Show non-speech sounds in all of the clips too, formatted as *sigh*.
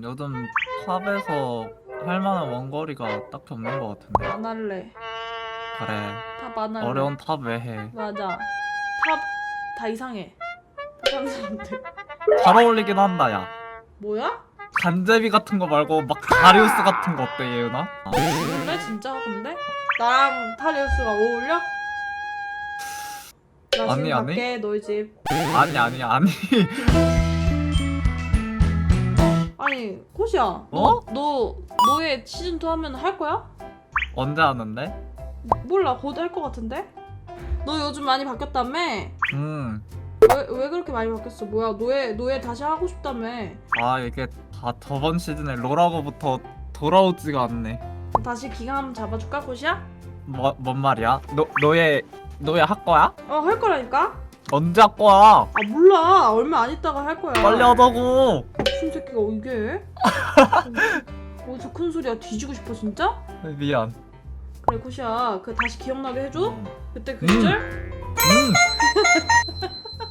음, 요즘 팝에서 할 만한 원거리가 딱히 없는 것 같은데. 안 할래. 그래. 탑안 할래. 어려운 탑왜 해? 맞아. 탑 다 이상해. 탑하는 사람들. 잘 어울리긴 한다, 야. 뭐야? 간제비 같은 거 말고 막 다리우스 같은 거 어때, 예은아? 아, 원래 진짜 근데? 나랑 타리우스가 어울려? 나 지금 아니, 아니. 갈게 너희 집. 아니, 아니, 아니. *laughs* 아니 코시야. 어? 너, 너 노예 시즌 2 하면 할 거야? 언제 하는데? 몰라 곧 할 것 같은데? 너 요즘 많이 바뀌었다며? 음. 왜, 왜 그렇게 많이 바뀌었어? 뭐야 노예 노예 다시 하고 싶다며? 아, 이게 다 저번 시즌에 롤하고부터 돌아오지가 않네. 다시 기강 한번 잡아줄까 코시야? 뭐, 뭔 말이야? 너, 너의, 너의 할 거야? 어 할 거라니까? 언제 할 거야? 아 몰라 얼마 안 있다가 할 거야. 빨리 하자고! 무슨 새끼가 이게? 어디서 큰 소리야 뒤지고 싶어 진짜? 미안. 그래 코시야 그 다시 기억나게 해줘? 음. 그때 그 음. 시절? 음.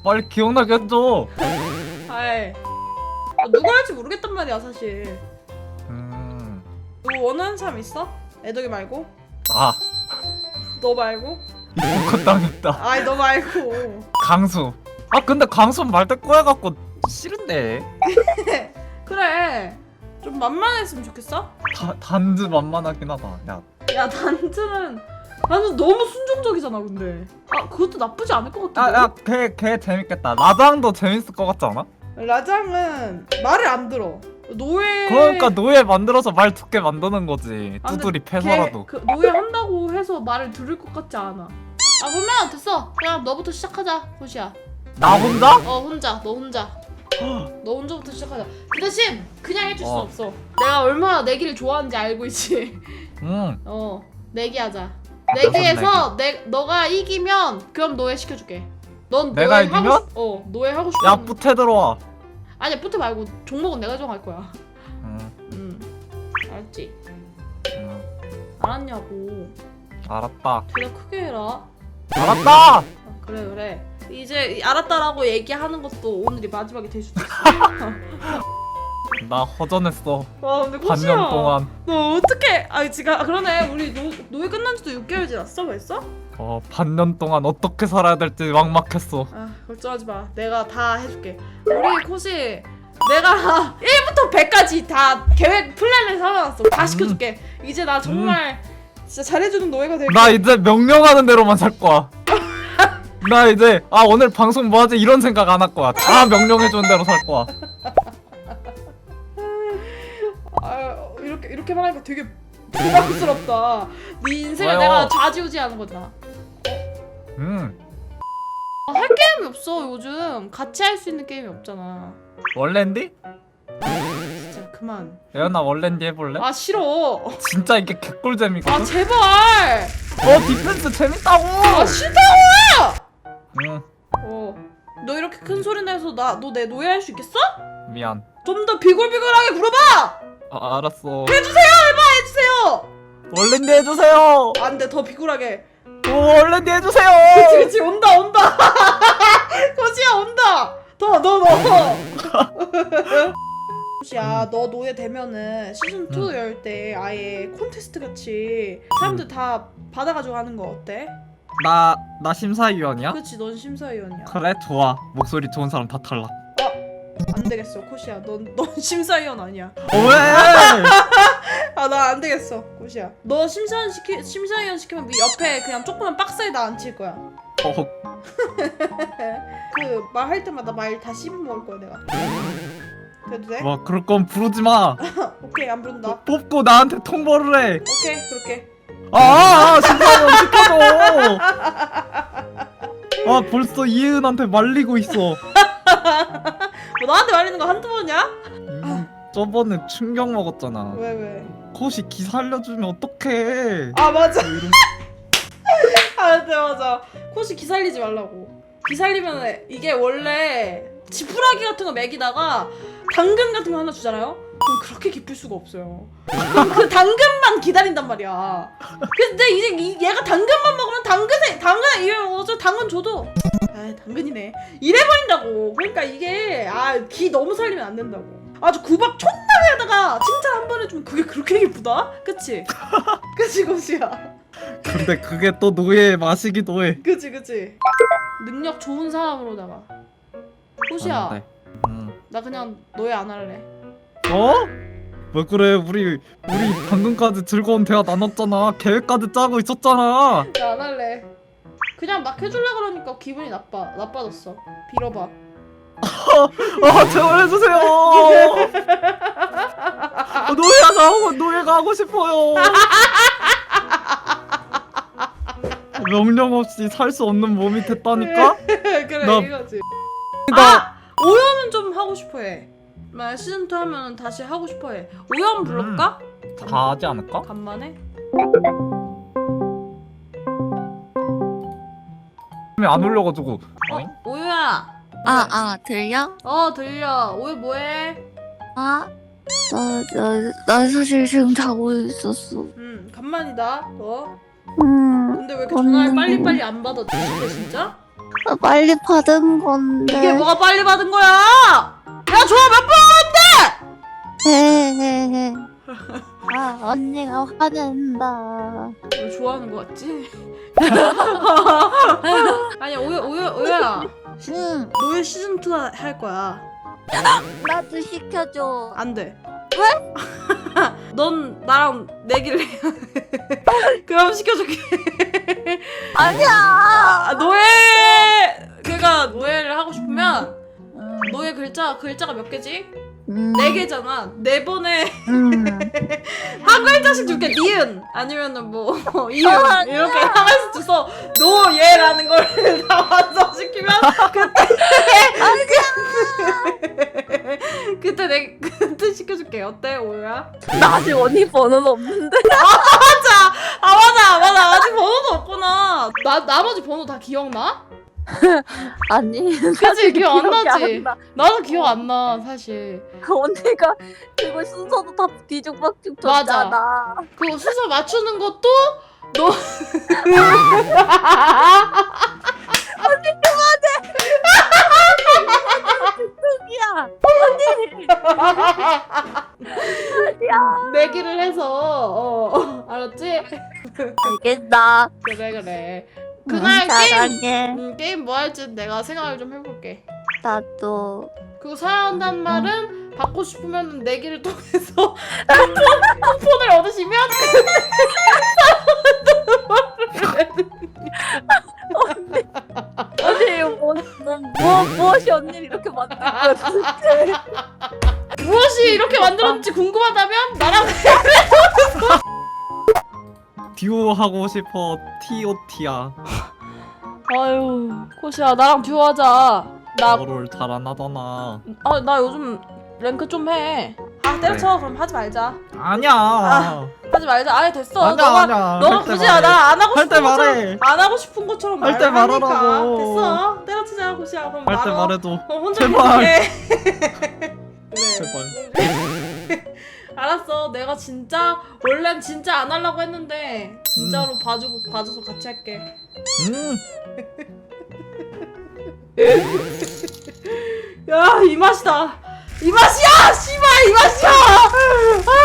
빨리 기억나게 해줘. 아이 아, 누가 할지 모르겠단 말이야 사실 음. 너 원하는 사람 있어? 애덕이 말고? 아, 너 말고? 이거 당했다. 아이 너 말고 강수. 아, 근데 강수 말대 꼬여갖고 싫은데. *laughs* 그래 좀 만만했으면 좋겠어? 다, 단지 만만하긴 하다. 야, 야 단즈는 나는 너무 순종적이잖아 근데 아 그것도 나쁘지 않을 것 야, 같은데 야, 걔, 걔 재밌겠다. 라장도 재밌을 것 같지 않아? 라장은 말을 안 들어 노예 그러니까 노예 만들어서 말 듣게 만드는 거지. 아, 근데 두드리 패서라도. 걔, 그 노예 한다고 해서 말을 들을 것 같지 않아 아 그러면 됐어 그냥 너부터 시작하자 호시야 나 혼자? 어 혼자 너 혼자 *gasps* 너 혼자부터 시작하자 그 대신 그냥 해줄 수 어. 없어 내가 얼마나 내기를 좋아하는지 알고 있지 응. *laughs* 어 내기하자 내기해서 내 너가 이기면 그럼 노예 시켜줄게 넌 내가 노예 이기면? 하고 싶, 어 노예 하고 싶은 야, 뿌테 들어와. 아니야 뿌트 말고 종목은 내가 정할 거야 응. 응 알았지 응. 알았냐고 알았다. 대답 크게 해라 알았다! 아, 그래 그래 이제 알았다라고 얘기하는 것도 오늘이 마지막이 될 수도 있어 *laughs* 나 허전했어. 와 근데 코시야 반년 동안. 너 어떻게 아 지금 아, 그러네 우리 노, 노예 끝난 지도 6개월 지났어 벌써? 어, 반년 동안 어떻게 살아야 될지 막막했어. 아 걱정하지 마 내가 다 해줄게 우리 코시 내가 *laughs* 1부터 100까지 다 계획 플랜을 세워놨어 다 음. 시켜줄게 이제 나 정말 진짜 잘해주는 노예가 될게 나 이제 명령하는 대로만 살 거야. 나 이제 아 오늘 방송 뭐 하지 이런 생각 안 할 거야. 다 명령해주는 대로 살 거야. *laughs* 아 이렇게 이렇게 말하니까 되게 부담스럽다 네 인생을 왜요? 내가 좌지우지하는 거잖아 음 아, 할 게임이 없어 요즘 같이 할 수 있는 게임이 없잖아 원랜디? 진짜 그만 예언아 원랜디 해볼래? 아 싫어 진짜 이게 개꿀잼이거든. 아 제발 어 디펜스 재밌다고. 아 싫다 응 어 너 이렇게 큰 소리 내서 나 너 내 노예 할 수 있겠어? 미안. 좀 더 비굴비굴하게 굴어봐 아, 알았어. 해주세요 원랜디 해주세요. 안돼 더 비굴하게 오 원랜디 해주세요. 그치 그치 온다 온다 *laughs* 거지야 온다 더 너 너. 야, 너 노예 되면은 시즌 2 응. 열때 아예 콘테스트 같이 사람들 다 받아가지고 하는 거 어때? 나 나 심사위원이야? 그치, 넌 심사위원이야. 그래 좋아. 목소리 좋은 사람 다 탈락. 안 되겠어, 코시야. 넌, 넌 *laughs* 심사위원 아니야. 어, 왜? 아, 나 안 되겠어, 코시야. 너 심사위원 시키 심사위원 시키면 네 옆에 그냥 조그만 박스에 다 앉힐 거야. 어, *laughs* 그 말할 때마다 말 다 씹어 먹을 거야, 내가. 그래도 돼? 와 그럴 건 부르지 마. *laughs* 오케이, 안 부른다. 뽑고 나한테 통보를 해. 오케이, 그렇게. 아, 아 심사위원 시켜줘. 아 벌써 이혜은한테 말리고 있어. 뭐 나한테 말리는 거 한두 번이야? 음, 저번에 충격 먹었잖아. 왜, 왜? 컷이 기 살려주면 어떡해. 아, 맞아. 이런- *laughs* 아, 네 맞아. 코시 기살리지 말라고. 기살리면 이게 원래 지푸라기 같은 거 먹이다가 당근 같은 거 하나 주잖아요. 그럼 그렇게 기쁠 수가 없어요. 그 당근만 기다린단 말이야. 근데 이제 이- 얘가 당근만 먹으면 당근에 당근에 이래 먹어서 당근 줘도 아 당근이네 이래 버린다고. 그러니까 이게 아 기 너무 살리면 안 된다고. 아주 구박 존나게 하다가 칭찬 한 번 해주면 그게 그렇게 기쁘다? 그치? *laughs* 그치 고시야 근데 그게 또 노예의 맛이기도 해. 그치 그치 능력 좋은 사람으로다가 호시야 안 돼. 음. 나 그냥 노예 안 할래 어? 왜 그래? 우리 우리 방금까지 즐거운 대화 나눴잖아. 계획까지 짜고 있었잖아. 나 안 할래 그냥 막 해줄래 그러니까 기분이 나빠 나빠졌어 빌어봐 아 *laughs* 제발 해주세요. 어, 노예가 하고 노예가 하고 싶어요. 명령 없이 살 수 없는 몸이 됐다니까? *laughs* 그래 나- 이거지 나 아! 오연은 좀 하고 싶어해 만약 시즌 2 하면 다시 하고 싶어해 오연 불러볼까? 다 하지 않을까? 간만에? 안 올려가지고. 어잉? 어? 오유야 아, 아, 들려? 어 들려 오유 뭐해? 아, 나, 나, 나 사실 지금 자고 있었어. 응 간만이다 어? 음, 근데 왜 이렇게 전화를 언니. 빨리 빨리 안 근데 진짜? 아, 빨리 받은 건데. 이게 뭐가 빨리 받은 거야? 야 좋아 몇 번? 헤헤헤. 아, 언니가 화낸다. 너 좋아하는 거 같지? 아니 오유 오유 오유야 응, 노예 시즌 2 할 거야 나도 시켜줘. 안 돼 왜? *laughs* 넌 나랑 내기를 돼 *laughs* 그럼 시켜줄게 아니야! 아, 노예 그가 노예를 하고 싶으면 음, 노예 글자 글자가 몇 개지? 음, 네 개잖아. 네 번에 음. *laughs* 한 글자씩 줄게. 니은. 아니면은 뭐 이응 아, 이렇게 하나씩 줘서 노예라는 걸 *laughs* 다 완성시키면 그때 *laughs* 그때 내 그때 시켜줄게. 어때 오유야? 나 아직 언니 번호는 없는데. 맞아. 아 맞아. 맞아. 아직 번호도 없구나. 나 나머지 번호 다 기억나? *laughs* 아니, 그치 기억 안 기억이 나지 안 나. 나도 기억 안 나 사실 *laughs* 언니가 이거 순서도 다 뒤죽박죽 맞아. 줬잖아. 그 순서 맞추는 것도 너 *laughs* 야, 야, 내기를 해서 어, 어, 알았지? 알겠다. 그래 그래 응, 그날 게임 사랑해. 음, 게임 뭐 할지 내가 생각을 좀 해볼게 나도. 그리고 사랑한다는 말은 받고 싶으면 내기를 통해서 *laughs* 쿠폰, 쿠폰을 얻으시면 언니 뭐, 뭐, 뭐 무엇이 언니를 이렇게 만든 거야 도대체 무엇이 이렇게 만들었는지 궁금하다면 나랑 듀오 하고 싶어. T.O.T야. 아유 코시야 나랑 듀오하자 나 너를 잘안 하잖아. 아, 나 요즘 랭크 좀 해. 아, 때려쳐. 그럼 하지 말자. 아니야. 하지 말자. 아예 됐어. 아니야 너가 아니야. 너가 할때 굳이 말해. 나안 하고 할 싶은 때 것처럼 말해. 안 하고 싶은 것처럼 할때 말을 하니까. 말하라고. 됐어. 때려치자, 고시야. 그럼 할 때 말어. 말해도 그럼 혼자 제발. 그래. *laughs* 제발. 알았어. 내가 진짜 원래는 진짜 안 하려고 했는데 진짜로 봐주고 봐줘서 같이 할게. 음. 야, 이 맛이다. 이 맛이야. 씨발, 이 맛이야.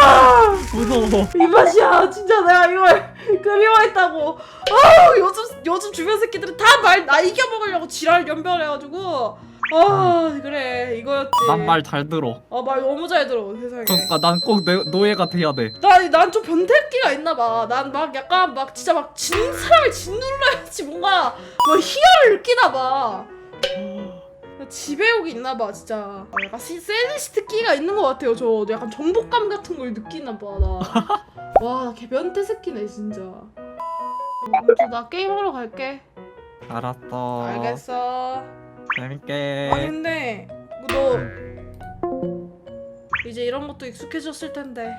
아! 무서워. 이 맛이야 진짜 내가 이걸 그리워했다고 아 요즘 요즘 주변 새끼들은 다 말 나 이겨먹으려고 지랄 연변해가지고 아 그래 이거였지 난 말 잘 들어. 아 말 너무 잘 들어 세상에 그러니까 난 꼭 노예가 돼야 돼. 난 난 좀 변태기가 있나 봐 난 막 약간 막 진짜 막 진 사람을 짓눌러야 지 뭔가 뭐 희열을 느끼나 봐. 지배욕이 있나 봐 진짜. 약간 시, 세디스트 끼가 있는 것 같아요 저 약간 정복감 같은 걸 느끼나 봐나와 개변태 새끼네 진짜. 아무튼 나 게임하러 갈게. 알았어. 알겠어. 재밌게. 아니 근데 너 이제 이런 것도 익숙해졌을 텐데